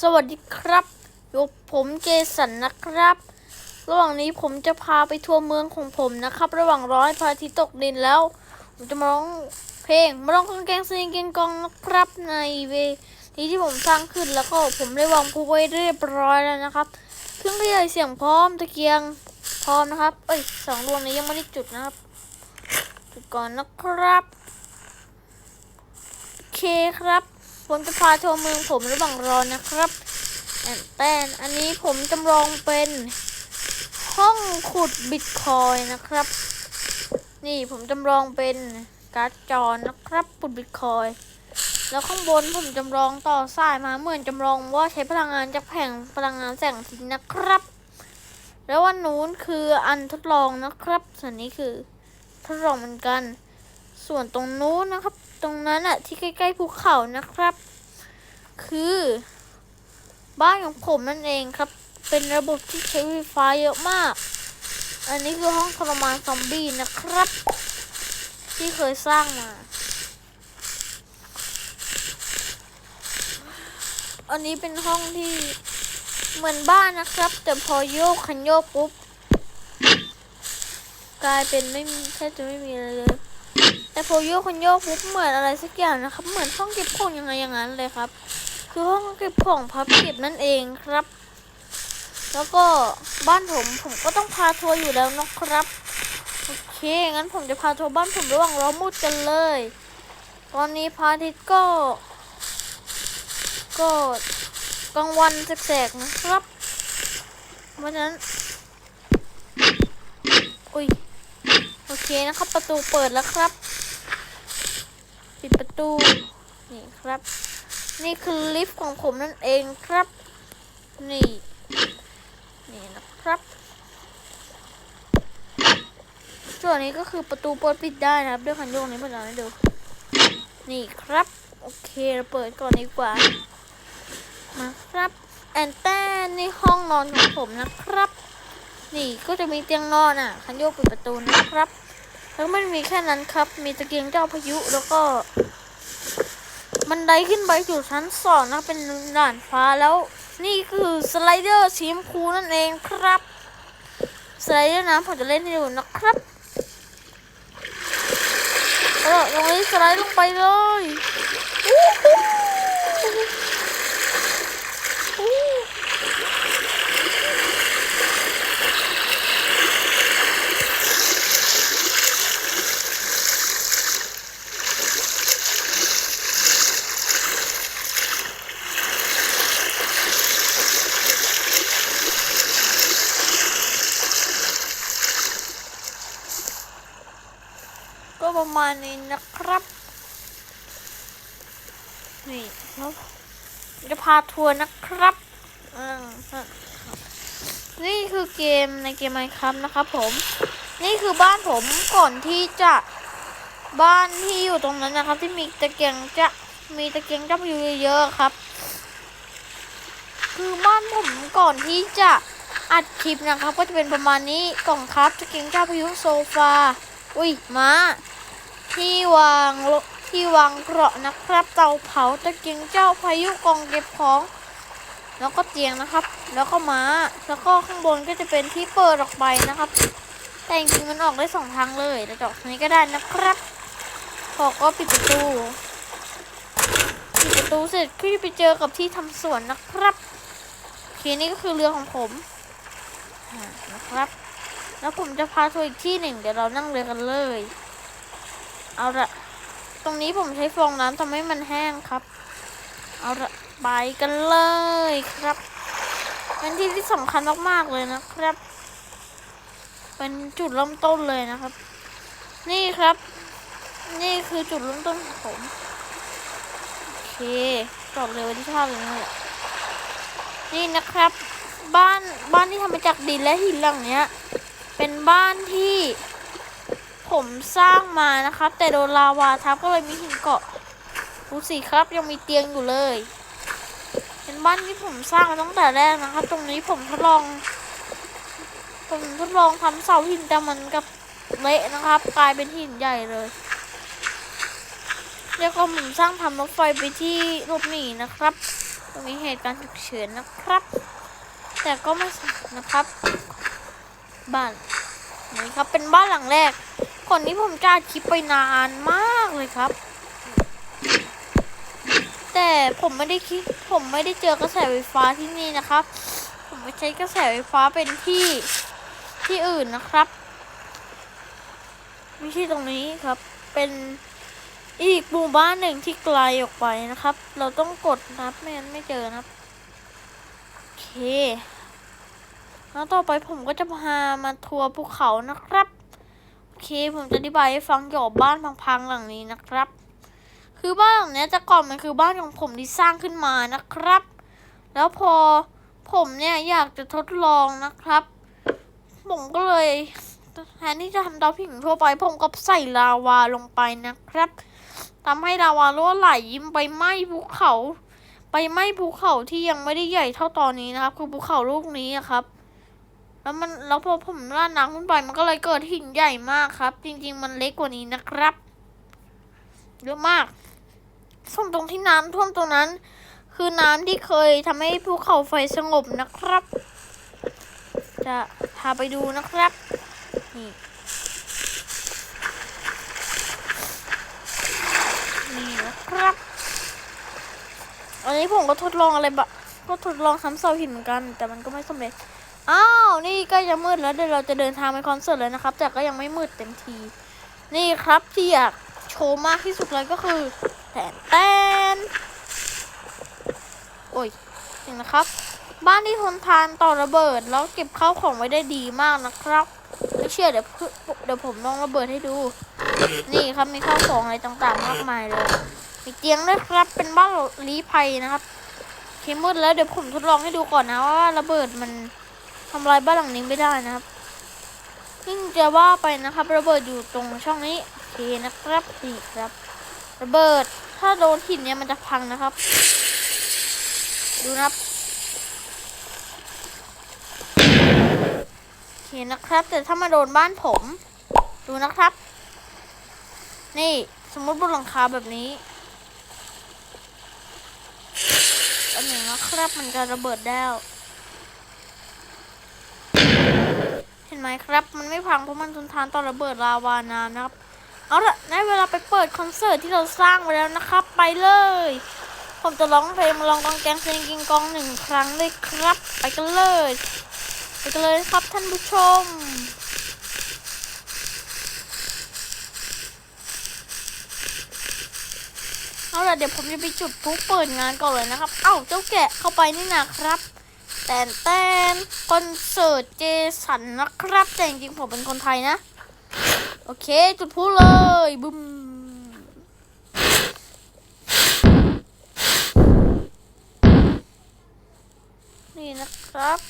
สวัสดีครับอยู่กับผมเจสันนะครับ ระหว่างนี้ผมจะพาไปทัวร์เมืองของผมนะครับ ระหว่างร้อยพระอาทิตย์ตกดินแล้ว ผมจะมาร้องเพลงมาร้องกางแกงซีนกินกองนะครับ ในเวทีที่ผมสร้างขึ้นแล้วก็ผมได้วางพูไว้เรียบร้อยแล้วนะครับเครื่องขยายเสียงพร้อมตะเกียงพร้อมนะครับ เอ้ยสองดวงนี้ยังไม่ได้จุดนะครับ จุดก่อนนะครับโอเคครับ ผมจะพาทัวร์เมืองผมระหว่างรอนะครับแอนแตนอันนี้ผมจำลองเป็นห้องขุดบิตคอยนะครับ นี่ผมจำลองเป็นการ์ดจอนะครับขุดบิตคอยแล้วข้างบนผมจำลองต่อสายมาเหมือนจำลองว่าใช้พลังงานจากแผงพลังงานแสงอาทิตย์นะครับ แล้ววันนู้นคืออันทดลองนะครับ ส่วนนี้คือทดลองเหมือนกัน ส่วนตรงนู้นนะครับ ตรงนั้นอะที่ใกล้ๆภูเขานะครับ คือ บ้านของผมนั่นเองครับ เป็นระบบที่ใช้ไฟฟ้าเยอะมาก อันนี้คือห้องทรมานซอมบี้นะครับ ที่เคยสร้างมา อันนี้เป็นห้องที่เหมือนบ้านนะครับ แต่พอโยกคันโยกปุ๊บ กลายเป็นไม่มีแทบจะไม่มีอะไรเลย แต่พอโยกคนโยกปุ๊บเหมือนอะไรสักอย่างนะครับ เหมือนห้องเก็บของยังไงอย่างนั้นเลยครับ คือห้องเก็บของพับเก็บนั่นเองครับ แล้วก็บ้านผมผมก็ต้องพาทัวร์อยู่แล้วนะครับโอเคงั้นผมจะพาทัวร์บ้านผมระหว่างรอมุดกันเลย ตอนนี้พระอาทิตย์ก็ ก็กลางวันแสกๆนะครับ เพราะฉะนั้นอุ้ยโอเคนะครับ ประตูเปิดแล้วครับ ปิดประตู นี่ครับ นี่คือลิฟต์ของผมนั่นเองครับ นี่ นี่นะครับส่วนนี้ก็คือประตูเปิดปิดได้นะครับ ด้วยคันโยกนี้มาลองให้ดู นี่ครับ โอเคเราเปิดก่อนดีกว่า มาครับแอนแตนนี่ห้องนอนของผมนะครับ นี่ก็จะมีเตียงนอนอะ คันโยกปิดประตูนะครับ แล้วไม่มีแค่นั้นครับ มีตะเกียงเจ้าพายุแล้วก็บันไดขึ้นไปสู่ชั้นสองนะเป็นด่านฟ้าแล้ว นี่คือสไลเดอร์สีชมพูนั่นเองครับสไลเดอร์น้ำผมจะเล่นให้ดูนะครับเออตรงนี้สไลด์ลงไปเลยอู้หูอู้ก็ ประมาณนี้นะครับ นี่แล้วจะพาทัวร์นะครับอ่านี่คือเกมในเกมไมครับนะครับผม นี่คือบ้านผมก่อนที่จะบ้านที่อยู่ตรงนั้นนะครับ ที่มีตะเกียงจะมีตะเกียงจ้าพายุเยอะๆครับ คือบ้านผมก่อนที่จะอัดคลิปนะครับ ก็จะเป็นประมาณนี้กล่องครับตะเกียงเจ้าพายุโซฟา อุ้ยมา ที่วางที่วางเกราะนะครับ เตาเผาตะเกียงเจ้าพายุกองเก็บของ แล้วก็เตียงนะครับ แล้วก็ม้าแล้วก็ข้างบนก็จะเป็นที่เปิดออกไปนะครับ แต่จริงๆมันออกได้สองทางเลยแต่จอกทางนี้ก็ได้นะครับพอก็ปิดประตูปิดประตูเสร็จก็จะไปเจอกับที่ทำสวนนะครับโอเคนี่ก็คือเรือของผมนะครับ แล้วผมจะพาทัวร์อีกที่หนึ่งเดี๋ยวเรานั่งเรือกันเลย เอาละตรงนี้ผมใช้ฟองน้ำทำให้มันแห้งครับ เอาละไปกันเลยครับ เป็นที่ที่สำคัญมากๆเลยนะครับ เป็นจุดเริ่มต้นเลยนะครับ นี่ครับ นี่คือจุดเริ่มต้นของผมโอเคจอดเลยไว้ที่ท่าเลยนั่นแหละนี่นะครับ บ้านบ้านที่ทำมาจากดินและหินหลังเนี้ย เป็นบ้านที่ ผมสร้างมานะครับ แต่โดนลาวาทับก็เลยมีหินเกาะดูสิครับยังมีเตียงอยู่เลย เป็นบ้านที่ผมสร้างมาตั้งแต่แรกนะครับ ตรงนี้ผมทดลอง ผมทดลองทำเสาหินแต่มันกับเละนะครับ กลายเป็นหินใหญ่เลยแล้วก็ผมสร้างทำรถไฟไปที่หลบหนีนะครับมีเหตุการณ์ฉุกเฉินนะครับ แต่ก็ไม่สำนะครับ บ้านนี่ครับเป็นบ้านหลังแรก ก่อนนี้ผมจะอัดคลิปไปนานมากเลยครับ แต่ผมไม่ได้คิดผมไม่ได้เจอกระแสไฟฟ้าที่นี่นะครับ ผมไม่ใช้กระแสไฟฟ้าเป็นที่ที่อื่นนะครับไม่ใช่ตรงนี้ครับ เป็นอีกหมู่บ้านหนึ่งที่ไกลออกไปนะครับ เราต้องกดนะไม่งั้นไม่เจอนะครับโอเคแล้วต่อไปผมก็จะพามาทัวร์ภูเขานะครับ เค ผมจะอธิบายให้ฟังเกี่ยวกับบ้านพังๆหลังนี้นะครับ คือบ้านหลังนี้ยแต่ก่อนมันคือบ้านของผมที่สร้างขึ้นมานะครับ แล้วพอผมเนี่ยอยากจะทดลองนะครับ ผมก็เลยแทนที่จะทำเตาผิงทั่วไป ผมก็ใส่ลาวาลงไปนะครับทำให้ลาวารั่วไหลยิ้มไปไหม้ภูเขา ไปไหม้ภูเขาที่ยังไม่ได้ใหญ่เท่าตอนนี้นะครับ คือภูเขาลูกนี้อะครับ แล้วมันแล้วพอผมราดน้ำขึ้นไปมันก็เลยเกิดหินใหญ่มากครับ จริง ๆ มันเล็กกว่านี้นะครับเยอะมากส่วนตรงที่น้ำท่วมตรงนั้น คือน้ำที่เคยทำให้ภูเขาไฟสงบนะครับ จะพาไปดูนะครับนี่นี่นะครับอันนี้ผมก็ทดลองอะไรบะก็ทดลองทำเสาหินเหมือนกัน แต่มันก็ไม่สำเร็จ อ้าว นี่กล้จะมืดแล้วเดี๋ยวเราจะเดินทางไปคอนเสิร์ตแล้วนะครับ แต่ก็ยังไม่มืดเต็มที นี่ครับที่อยากโชว์มากที่สุดเลยก็คือแตนแตนโอ้ยนี่นะครับ บ้านที่ทนทานต่อระเบิด แล้วเก็บข้าวของไว้ได้ดีมากนะครับไม่เชื่อเดี๋ยวเดี๋ยวผมลองระเบิดให้ดู นี่ครับมีข้าวของอะไรต่างๆมากมายเลยมีเตียงด้วยครับเป็นบ้านลี้ภัยนะครับโอเคมืดแล้วเดี๋ยวผมทดลองให้ดูก่อนนะว่าระเบิดมัน ทำลายบ้านหลังนี้ไม่ได้นะครับซึ่งจะว่าไปนะครับ ระเบิดอยู่ตรงช่องนี้ โอเคนะครับนี่ครับ ระเบิด ถ้าโดนหินเนี่ยมันจะพังนะครับ ดูนะครับโอเคนะครับ แต่ถ้ามาโดนบ้านผม ดูนะครับ นี่สมมติบนหลังคาแบบนี้อันหนึ่งนะครับมันจะระเบิดแล้ว เห็ นไหมครับ มันไม่พังเพราะมันทนทานต่อระเบิดลาวาน้ำนะครับ เอาละได้เวลาไปเปิดคอนเสิร์ตที่เราสร้างไว้แล้วนะครับ ไปเลย ผมจะร้องเพลงมาลองกองแกงเซนกิงกองหนึ่งครั้งเลยครับ ไปกันเลย ไปกันเลยครับท่านผู้ชมเอาละเดี๋ยวผมจะไปจุดพลุเปิดงานก่อนเลยนะครับ เอ้าเจ้าแกะเข้าไปนี่นะครับ แตนแตนคอนเสิร์ตเจสันนะครับ แต่จริงๆผมเป็นคนไทยนะ โอเค จุดพลุเลยบึ้มนี่นะครับ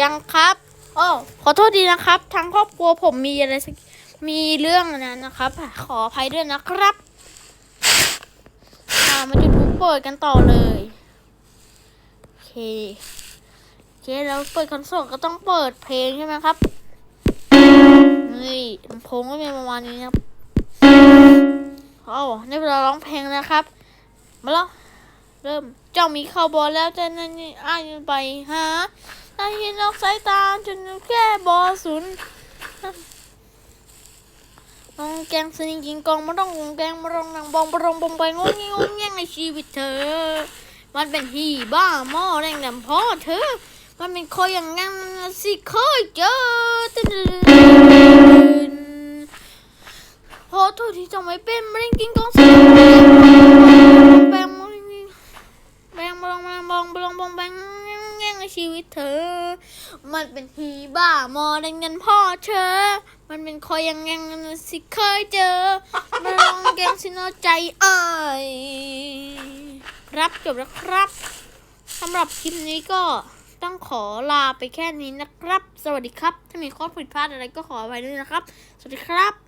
ยังครับ อ๋อขอโทษดีนะครับทางครอบครัวผมมีอะไรสักมีเรื่องนั้นนะครับ ขออภัยด้วยนะครับอ่ามาจุดพลุเปิดกันต่อเลยโอเคโอเคแล้วเปิดคอนโซลก็ต้องเปิดเพลงใช่ไหมครับนี่ลำโพงก็มีประมาณนี้นะครับเอาในเวลาร้องเพลงนะครับ มาแล้วเริ่มเจ้ามีข่าวบอลแล้วจะนั่นนี่อ้ายไปหา ได้ยินออกสายตาจนแก้บอสุนย์มองแกงสนิงกิงกองมาต้องงแกงมาต้องนังบองบรงบองไปงงงงแงงในชีวิตเธอ มันเป็นฮีบ้าหม้อแรงดำพ่อเธอ มันเป็นคอยอย่างงั้นสิเคยเจอตึ้นพอโทษที่จะไม่เป็นมะเร็งกินกองสนิงแบงมะเร็งแบงบองบองบองบองบองแบง ชีวิตเธอ มันเป็นผีบ้ามอดังเงินพ่อเธอ มันเป็นคอยยังยังสิเคยเจอมาลองแกงสินอใจอ้ายรับจบแล้วครับสำหรับคลิปนี้ก็ต้องขอลาไปแค่นี้นะครับ สวัสดีครับ ถ้ามีข้อผิดพลาดอะไรก็ขออภัยด้วยนะครับ สวัสดีครับ